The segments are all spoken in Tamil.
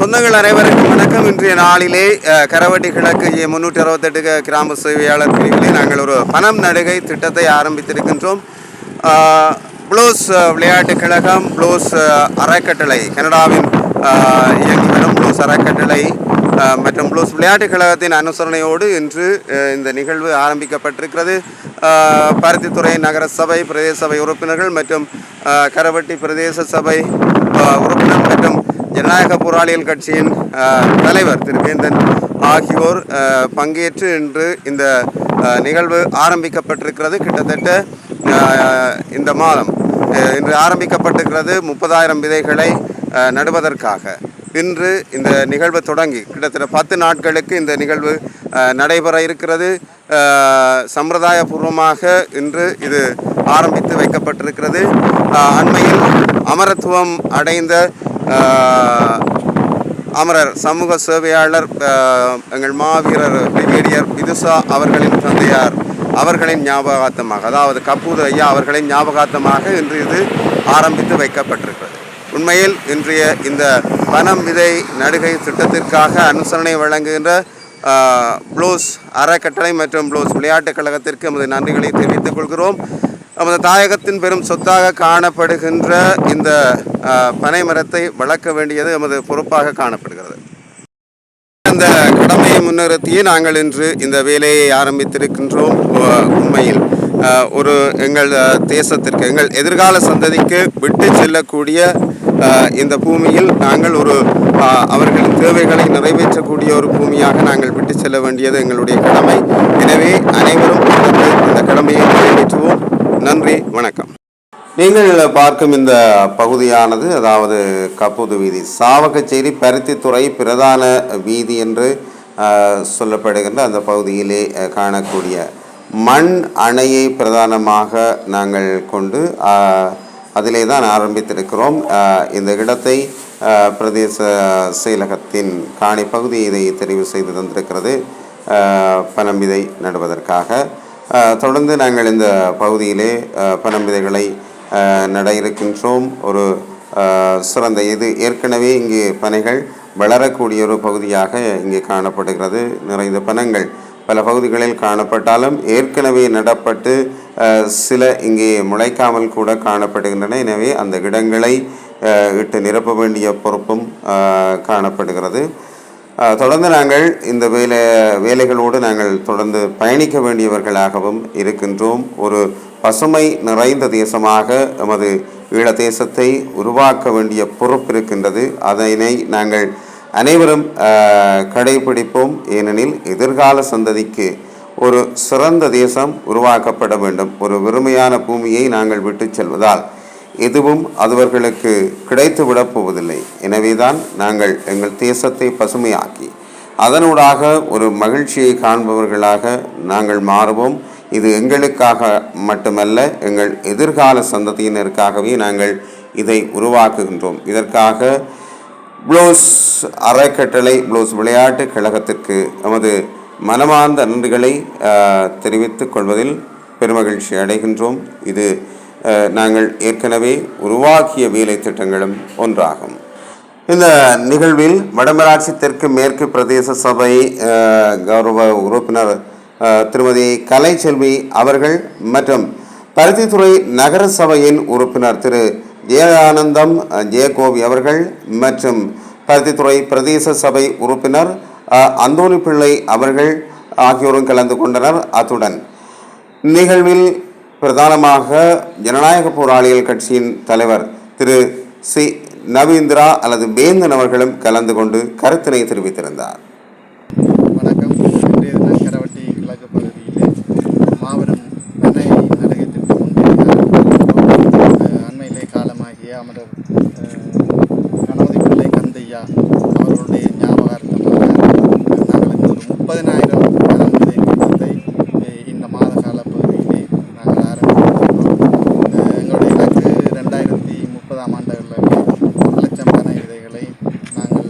சொந்தங்கள் அனைவருக்கும் வணக்கம். இன்றைய நாளிலே கரவட்டி கிழக்கு முன்னூற்றி அறுபத்தெட்டு கிராம சேவையாளர் பிரிவிலே நாங்கள் ஒரு பணம் நடுகை திட்டத்தை ஆரம்பித்திருக்கின்றோம். ப்ளூஸ் விளையாட்டு கழகம் ப்ளூஸ் அறக்கட்டளை கனடாவின் அஹ், ப்ளூஸ் அறக்கட்டளை மற்றும் ப்ளூஸ் விளையாட்டுக் கழகத்தின் அனுசரணையோடு இன்று இந்த நிகழ்வு ஆரம்பிக்கப்பட்டிருக்கிறது. பருத்தித்துறை நகர சபை பிரதேச சபை உறுப்பினர்கள் மற்றும் கரவட்டி பிரதேச சபை உறுப்பினர் மற்றும் ஜனநாயக போராளிகள் கட்சியின் தலைவர் திரு. வேந்தன் ஆகியோர் பங்கேற்று இன்று இந்த நிகழ்வு ஆரம்பிக்கப்பட்டிருக்கிறது. கிட்டத்தட்ட இந்த மாதம் இன்று ஆரம்பிக்கப்பட்டிருக்கிறது முப்பதாயிரம் விதைகளை நடுவதற்காக. இன்று இந்த நிகழ்வு தொடங்கி கிட்டத்தட்ட பத்து நாட்களுக்கு இந்த நிகழ்வு நடைபெற இருக்கிறது. சம்பிரதாயபூர்வமாக இன்று இது ஆரம்பித்து வைக்கப்பட்டிருக்கிறது. அண்மையில் அமரத்துவம் அடைந்த அமரர் சமூக சேவையாளர் எங்கள் மாவீரர் பிரிகேடியர் பிதுசா அவர்களின் தந்தையார் அவர்களின் ஞாபகார்த்தமாக அதாவது கப்பூர் ஐயா அவர்களின் ஞாபகார்த்தமாக இன்று இது ஆரம்பித்து வைக்கப்பட்டிருக்கிறது. உண்மையில் இன்றைய இந்த பணம் விதை நடுகை திட்டத்திற்காக அனுசரணை வழங்குகின்ற ப்ளூஸ் அறக்கட்டளை மற்றும் ப்ளூஸ் விளையாட்டுக் கழகத்திற்கு எமது நன்றிகளை தெரிவித்துக் கொள்கிறோம். நமது தாயகத்தின் பெரும் சொத்தாக காணப்படுகின்ற இந்த பனை மரத்தை வளர்க்க வேண்டியது நமது பொறுப்பாக காணப்படுகிறது. அந்த கடமையை முன்னிறுத்தியே நாங்கள் இன்று இந்த வேலையை ஆரம்பித்திருக்கின்றோம். உண்மையில் ஒரு எங்கள் தேசத்திற்கு எங்கள் எதிர்கால சந்ததிக்கு விட்டு செல்லக்கூடிய இந்த பூமியில் நாங்கள் ஒரு அவர்களின் தேவைகளை நிறைவேற்றக்கூடிய ஒரு பூமியாக நாங்கள் விட்டு செல்ல வேண்டியது எங்களுடைய கடமை. எனவே அனைவரும் இந்த கடமையை நிறைவேற்றுவோம். நன்றி வணக்கம். நீங்கள் பார்க்கும் இந்த பகுதியானது அதாவது கப்புது வீதி சாவகச்சேரி பருத்தித்துறை பிரதான வீதி என்று சொல்லப்படுகின்ற அந்த பகுதியிலே காணக்கூடிய மண் அணையை பிரதானமாக நாங்கள் கொண்டு அதிலே தான் ஆரம்பித்திருக்கிறோம். இந்த இடத்தை பிரதேச செயலகத்தின் காணி பகுதி இதை தெரிவு செய்து தந்திருக்கிறது. பனம்பிதை நடுவதற்காக. தொடர்ந்து நாங்கள் இந்த பகுதியிலே பனம் விதைகளை நட இருக்கின்றோம் ஒரு சிறந்த இது ஏற்கனவே இங்கே பனைகள் வளரக்கூடிய ஒரு பகுதியாக இங்கே காணப்படுகிறது. நிறைந்த பனங்கள் பல பகுதிகளில் காணப்பட்டாலும் ஏற்கனவே நடப்பட்டு சில இங்கே முளைக்காமல் கூட காணப்படுகின்றன. எனவே அந்த இடங்களை இட்டு நிரப்ப வேண்டிய பொறுப்பும் காணப்படுகிறது. தொடர்ந்து நாங்கள் இந்த வேலை வேலைகளோடு நாங்கள் தொடர்ந்து பயணிக்க வேண்டியவர்களாகவும் இருக்கின்றோம். ஒரு பசுமை நிறைந்த தேசமாக எமது ஈழ தேசத்தை உருவாக்க வேண்டிய பொறுப்பு இருக்கின்றது. அதனை நாங்கள் அனைவரும் கடைபிடிப்போம். ஏனெனில் எதிர்கால சந்ததிக்கு ஒரு சிறந்த தேசம் உருவாக்கப்பட வேண்டும். ஒரு வெறுமையான பூமியை நாங்கள் விட்டு செல்வதால். எதுவும் அதுவர்களுக்கு கிடைத்து விடப் போவதில்லை. எனவேதான் நாங்கள் எங்கள் தேசத்தை பசுமையாக்கி அதனூடாக ஒரு மகிழ்ச்சியை காண்பவர்களாக நாங்கள் மாறுவோம். இது எங்களுக்காக மட்டுமல்ல எங்கள் எதிர்கால சந்ததியினருக்காகவே நாங்கள் இதை உருவாக்குகின்றோம். இதற்காக ப்ளூஸ் அறக்கட்டளை ப்ளூஸ் விளையாட்டு கழகத்திற்கு நமது மனமார்ந்த நன்றிகளை தெரிவித்துக் கொள்வதில் பெருமகிழ்ச்சி அடைகின்றோம். இது நாங்கள் ஏற்கனவே உருவாக்கிய வேலை திட்டங்களும் ஒன்றாகும். இந்த நிகழ்வில் வடமராட்சி தெற்கு மேற்கு பிரதேச சபை கௌரவ உறுப்பினர் திருமதி கலைச்செல்வி அவர்கள் மற்றும் பருத்தித்துறை நகர சபையின் உறுப்பினர் திரு. ஜெயானந்தம் ஜெயகோபி அவர்கள் மற்றும் பருத்தித்துறை பிரதேச சபை உறுப்பினர் அந்தோணி பிள்ளை அவர்கள் ஆகியோரும் கலந்து கொண்டனர். அத்துடன் நிகழ்வில் பிரதானமாக ஜனநாயக போராளிகள் கட்சியின் தலைவர் திரு சி நவீந்திரா அல்லது வேந்தன் அவர்களும் கலந்து கொண்டு கருத்தினை தெரிவித்திருந்தார் வணக்கம் இன்றைய தினம் கரவட்டி கிழக்கு பகுதியிலே மாபெரும் பண்ணை நடுகை திட்டம் ஒன்று அஹ், அண்மையிலே காலமாகிய அமரர் அஹ், கணபதி பிள்ளை கந்தையா அவர்களுடைய ஞாபகார்த்தமாக நாங்கள் இந்த ஒரு முப்பதினாயிரம் மரம் விதை திட்டத்தை அஹ், இந்த மாத கால பகுதியிலே நாங்கள் ஆரம்பித்திருக்கிறோம் அஹ், எங்களுடைய இலக்கு ரெண்டாயிரத்தி முப்பதாம் ஆண்டுகளில் ஒரு லட்சம் பனை விதைகளை நாங்கள்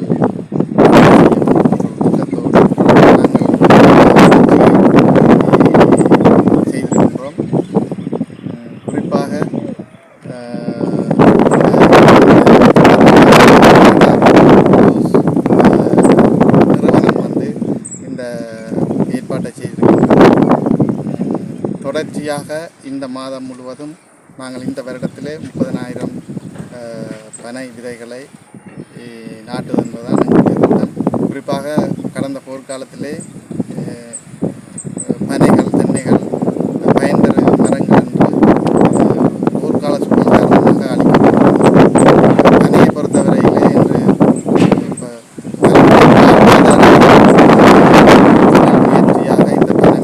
தொடர்ச்சியாக இந்த மாதம் முழுவதும் நாங்கள் இந்த வருடத்திலே முப்பதனாயிரம் பனை விதைகளை நாட்டுவது என்பதுதான் குறிப்பாக கடந்த போர்க்காலத்திலே அஹ், பனைகள் தென்னைகள் பயன்தரு மரங்கள் என்று அஹ், போர்க்கால சூழல் காரணமாக அளிக்கப்பட்டது பனையை பொறுத்தவரையிலே இன்று இப்போ முயற்சியாக இந்த பனை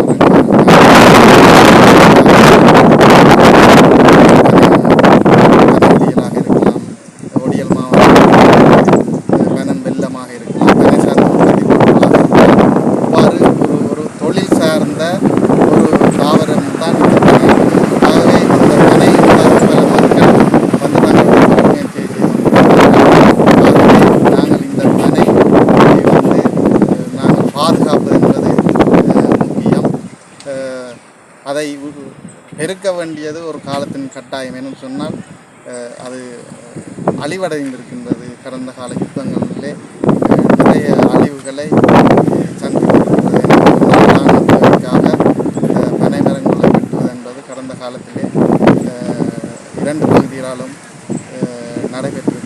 மரங்களாக இருக்கலாம் ஒடியல் மாவட்டம் பனம் வெள்ளமாக இருக்கலாம் பனை சார்ந்த உற்பத்தி பொருட்களாக இருக்கலாம் இவ்வாறு ஒரு ஒரு தொழில் சார்ந்த ஒரு தாவரம் தான் இந்த பனை ஆகவே இந்த பனை பல மக்கள் வந்து நாங்கள் முயற்சியை செய்து நாங்கள் இந்த பனை வந்து அஹ், நாங்கள் பாதுகாப்பது என்பது அஹ், முக்கியம் அஹ், அதை பெருக்க வேண்டியது ஒரு காலத்தின் கட்டாயம். என்று சொன்னால் அது அழிவடைந்திருக்கின்றது கடந்த கால யுத்தங்களிலே. நிறைய அழிவுகளை அஹ், பனை மரங்களை வெட்டுவது என்பது கடந்த காலத்திலே இரண்டு பகுதிகளாலும் நடைபெற்று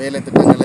வேலை திட்டங்களை